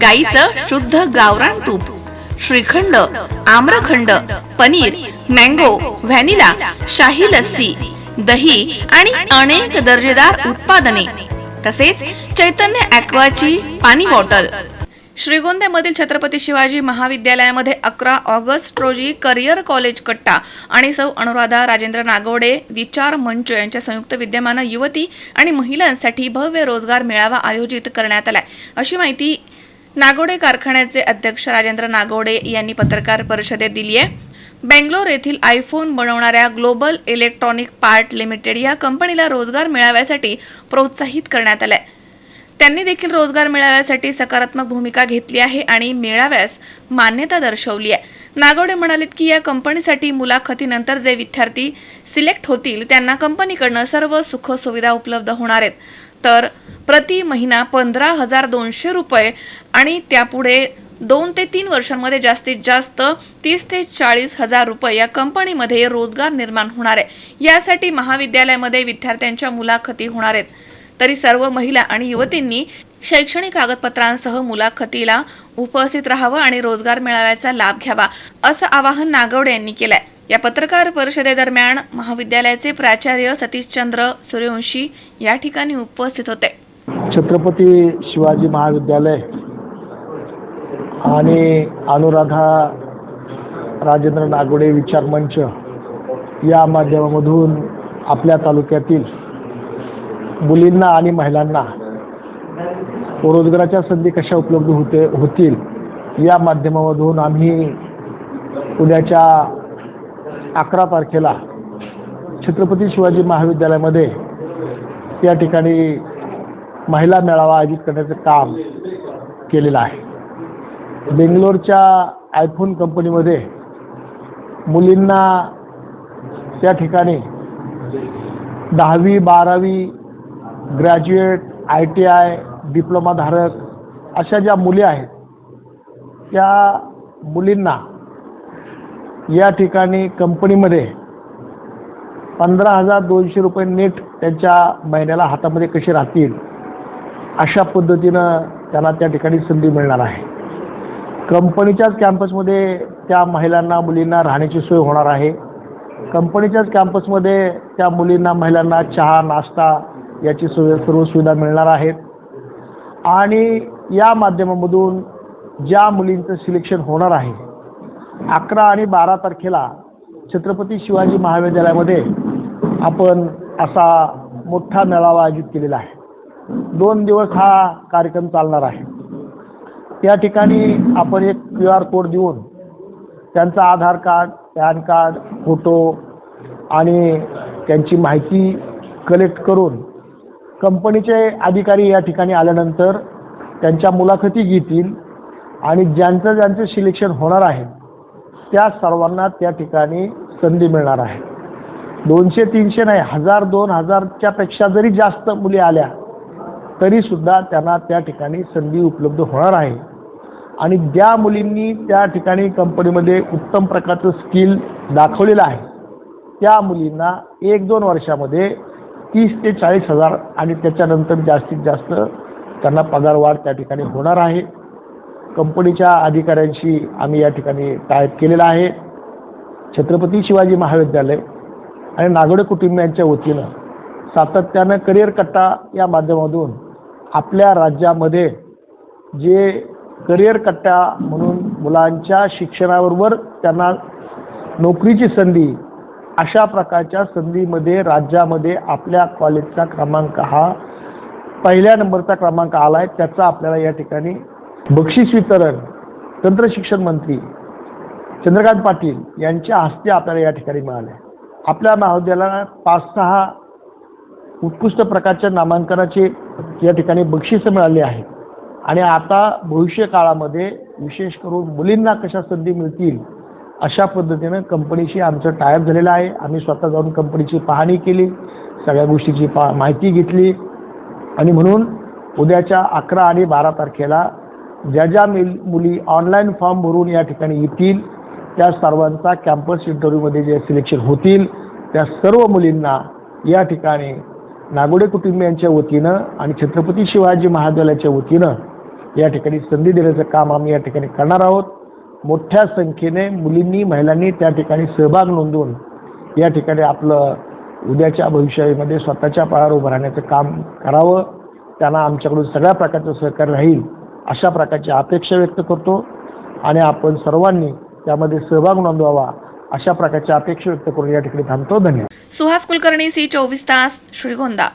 गाईचं शुद्ध गावरान तूप श्रीखंड आम्रखंड पनीर मँगो व्हॅनिला शाही लस्सी दही आणि अनेक दर्जेदार उत्पादने. तसेच चैतन्य ॲक्वाची पाणी बॉटल. श्रीगोंद्यामधील छत्रपती शिवाजी महाविद्यालयामध्ये अकरा ऑगस्ट रोजी करिअर कॉलेज कट्टा आणि सौ अनुराधा राजेंद्र नागवडे विचार मंच यांच्या संयुक्त विद्यमानं युवती आणि महिलांसाठी भव्य रोजगार मेळावा आयोजित करण्यात आलाय. अशी माहिती नागोडे कारखान्याचे अध्यक्ष राजेंद्र नागोडे यांनी पत्रकार परिषदेत दिली आहे. बेंगलोर येथील आयफोन बनवणाऱ्या ग्लोबल इलेक्ट्रॉनिक पार्ट लिमिटेड या कंपनीला रोजगार मिळाव्यासाठी प्रोत्साहित करण्यात आलंय. त्यांनी देखील रोजगार मिळाव्यासाठी सकारात्मक भूमिका घेतली आहे आणि मेळाव्यास मान्यता दर्शवली आहे. नागवडे म्हणालेत की या कंपनीसाठी मुलाखतीनंतर जे विद्यार्थी सिलेक्ट होतील त्यांना कंपनीकडनं सर्व सुख सुविधा उपलब्ध होणार आहेत. तर प्रति महिना पंधरा हजार दोनशे रुपये. आणि त्यापुढे दोन ते तीन वर्षांमध्ये जास्तीत जास्त तीस ते चाळीस हजार रुपये या कंपनीमध्ये रोजगार निर्माण होणार आहे. यासाठी महाविद्यालयामध्ये विद्यार्थ्यांच्या मुलाखती होणार आहेत. तरी सर्व महिला आणि युवतींनी शैक्षणिक कागदपत्रांसह मुलाखतीला उपस्थित राहावं आणि रोजगार मेळाव्याचा लाभ घ्यावा असं आवाहन नागवडे यांनी केलंय. या पत्रकार परिषदेदरम्यान महाविद्यालयाचे प्राचार्य सतीशचंद्र सूर्यवंशी या ठिकाणी उपस्थित होते. छत्रपती शिवाजी महाविद्यालय आणि अनुराधा राजेंद्र नागोडे विचार मंच या माध्यमामधून आपल्या तालुक्यातील मुलींना आणि महिलांना रोजगाराच्या संधी कशा उपलब्ध होते होतील या माध्यमामधून आम्ही उद्याच्या अकरा तारखेला छत्रपती शिवाजी महाविद्यालयामध्ये या ठिकाणी महिला मेळावा आयोजित करण्याचं काम केलेलं आहे. बेंगलोरच्या आयफोन कंपनीमध्ये मुलींना त्या ठिकाणी दहावी बारावी ग्रॅज्युएट आय टी आय डिप्लोमाधारक अशा ज्या मुली आहेत त्या मुलींना या ठिकाणी कंपनीमध्ये पंधरा हजार दोनशे रुपये नेट त्यांच्या महिन्याला हातामध्ये कसे राहतील अशा पद्धतीनं त्यांना त्या ठिकाणी संधी मिळणार आहे. कंपनीच्याच कॅम्पसमध्ये त्या महिलांना मुलींना राहण्याची सोय होणार आहे. कंपनीच्याच कॅम्पसमध्ये त्या मुलींना महिलांना चहा नाश्ता याची सोय सर्व सुविधा मिळणार आहेत. आणि या माध्यमामधून ज्या मुलींचं सिलेक्शन होणार आहे अकरा आणि बारा तारखेला छत्रपती शिवाजी महाविद्यालयामध्ये आपण असा मोठा मेळावा आयोजित केलेला आहे. दोन दिवस हा कार्यक्रम चालणार आहे. त्या ठिकाणी आपण एक क्यू आर कोड देऊन त्यांचा Aadhaar card PAN card photo आणि त्यांची माहिती कलेक्ट करून कंपनीचे अधिकारी या ठिकाणी आल्यानंतर त्यांच्या मुलाखती घेतील आणि ज्यांचं ज्यांचं सिलेक्शन होणार आहे त्या सर्वांना त्या ठिकाणी संधी मिळणार आहे. दोनशे तीनशे नाही हजार दोन हजारच्या पेक्षा जरी जास्त मुली आल्या तरीसुद्धा त्यांना त्या ठिकाणी संधी उपलब्ध होणार आहे. आणि ज्या मुलींनी त्या ठिकाणी कंपनीमध्ये उत्तम प्रकारचं स्किल दाखवलेलं आहे त्या मुलींना एक दोन वर्षामध्ये तीस ते चाळीस हजार आणि त्याच्यानंतर जास्तीत जास्त त्यांना पगारवाढ त्या ठिकाणी होणार आहे. कंपनीच्या अधिकाऱ्यांशी आम्ही या ठिकाणी टायप केलेला आहे. छत्रपती शिवाजी महाविद्यालय आणि नागोडे कुटुंबियांच्या वतीनं सातत्यानं करिअर कट्टा या माध्यमातून आपल्या राज्यामध्ये जे करिअर कट्टा म्हणून मुलांच्या शिक्षणाबरोबर त्यांना नोकरीची संधी अशा प्रकारच्या संधीमध्ये राज्यामध्ये आपल्या कॉलेजचा क्रमांक हा पहिल्या नंबरचा क्रमांक आला आहे त्याचा आपल्याला या ठिकाणी बक्षीस वितरण तंत्रशिक्षण मंत्री चंद्रकांत पाटील यांच्या हस्ते आपल्याला या ठिकाणी मिळाले. आपल्या महाविद्यालयाला पाच सहा उत्कृष्ट प्रकारच्या नामांकनाचे या ठिकाणी बक्षिसं मिळाली आहेत. आणि आता भविष्य काळामध्ये विशेष करून मुलींना कशा संधी मिळतील अशा पद्धतीनं कंपनीशी आमचं टायअप झालेलं आहे. आम्ही स्वतः जाऊन कंपनीची पाहणी केली सगळ्या गोष्टीची पा माहिती घेतली. आणि म्हणून उद्याच्या अकरा आणि बारा तारखेला ज्या ज्या मिल मुली ऑनलाईन फॉर्म भरून या ठिकाणी येतील त्या सर्वांचा कॅम्पस इंटरव्ह्यूमध्ये जे सिलेक्शन होतील त्या सर्व मुलींना या ठिकाणी नागोडे कुटुंबियांच्या वतीनं आणि छत्रपती शिवाजी महाविद्यालयाच्या वतीनं या ठिकाणी संधी देण्याचं काम आम्ही या ठिकाणी करणार आहोत. मोठ्या संख्येने मुलींनी महिलांनी त्या ठिकाणी सहभाग नोंदवून या ठिकाणी आपलं उद्याच्या भविष्यामध्ये स्वतःच्या पायावर उभं राहण्याचं काम करावं. त्यांना आमच्याकडून सगळ्या प्रकारचं सहकार्य राहील. अशा प्रकारची अपेक्षा व्यक्त करतो आणि आपण सर्वांनी त्यामध्ये सहभाग नोंदवावा अशा प्रकारची अपेक्षा व्यक्त करून या ठिकाणी थांबतो. धन्यवाद. सुहास कुलकर्णी सी चोवीस तास श्रीगोंदा.